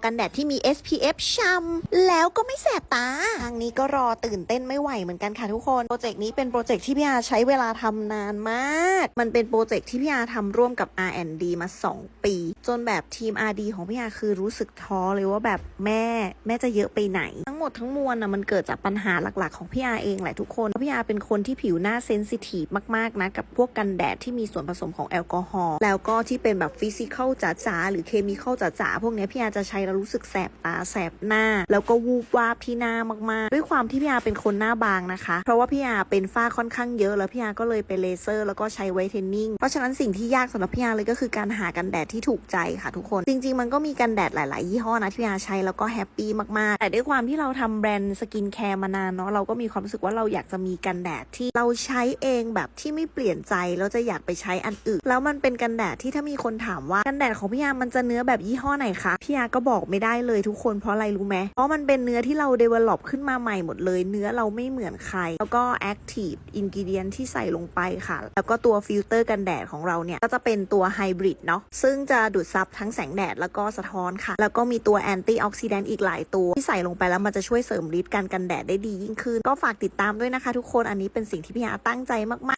กันแดดที่มี SPF ช้ำแล้วก็ไม่แสบตา ทางนี้ก็รอตื่นเต้นไม่ไหวเหมือนกันค่ะทุกคน โปรเจกต์นี้เป็นโปรเจกต์ที่พี่อาใช้เวลาทำนานมาก มันเป็นโปรเจกต์ที่พี่อาทำร่วมกับ R&D มา 2 ปีจนแบบทีม RD ของพี่อาคือรู้สึกท้อเลยว่าแบบแม่แม่จะเยอะไปไหน ทั้งหมดทั้งมวลนะมันเกิดจากปัญหาหลักๆ ของพี่อาเองแหละทุกคนเพราะพี่อาเป็นคนที่ผิวหน้าเซนซิทีฟมาก ๆ นะ กับพวกกันแดดที่มีส่วนผสมของแอลกอฮอล์แล้วก็ที่เป็นแบบฟิสิกอลจ๋าๆหรือเคมีคอลจ๋าๆพวกนี้พี่อาจะใช้แล้วรู้สึกแสบตาแสบหน้า แล้วก็วูบวาบที่หน้ามากๆ ด้วยความที่พี่อาเป็นคนหน้าบางนะคะ เพราะว่าพี่อาเป็นฝ้าค่อนข้างเยอะแล้วพี่อาก็เลยไปเลเซอร์ แล้วก็ใช้ไวท์เทนนิ่งเพราะฉะนั้นสิ่งที่ยากสำหรับพี่อาเลยก็คือการหากันแดดที่ถูกใจค่ะทุกคน จริง ๆ มันก็มีกันแดดหลาย ๆ ยี่ห้อนะที่พี่อาใช้แล้วก็แฮปปี้มาก ๆ แต่ด้วยความที่เราทำแบรนด์สกินแคร์มานานเนาะเราก็มีความรู้สึกว่าเราอยากจะมีกันแดดที่เราใช้เองแบบที่ไม่เปลี่ยนใจแล้วจะอยากไปใช้อันอื่น แล้วมันเป็นกันแดดที่ถ้ามีคนถามว่ากันแดดของพี่อามันจะเนื้อแบบยี่ห้อไหนคะพี่อาก็บอกไม่ได้เลยทุกคนเพราะอะไรรู้ไหมเพราะมันเป็นเนื้อที่เรา develop ขึ้นมาใหม่หมดเลยเนื้อเราไม่เหมือนใคร แล้วก็ active ingredient ที่ใส่ลงไปค่ะ แล้วก็ตัวฟิลเตอร์กันแดดของเราเนี่ยก็จะเป็นตัวไฮบริดเนาะซึ่งจะดูดซับทั้งแสงแดดแล้วก็สะท้อนค่ะ แล้วก็มีตัวแอนตี้ออกซิแดนต์อีกหลายตัว ที่ใส่ลงไปแล้วมันจะช่วยเสริมฤทธิ์การกันแดดได้ดียิ่งขึ้น ก็ฝากติดตามด้วยนะคะทุกคนอันนี้เป็นสิ่งที่พี่อาตั้งใจมากๆ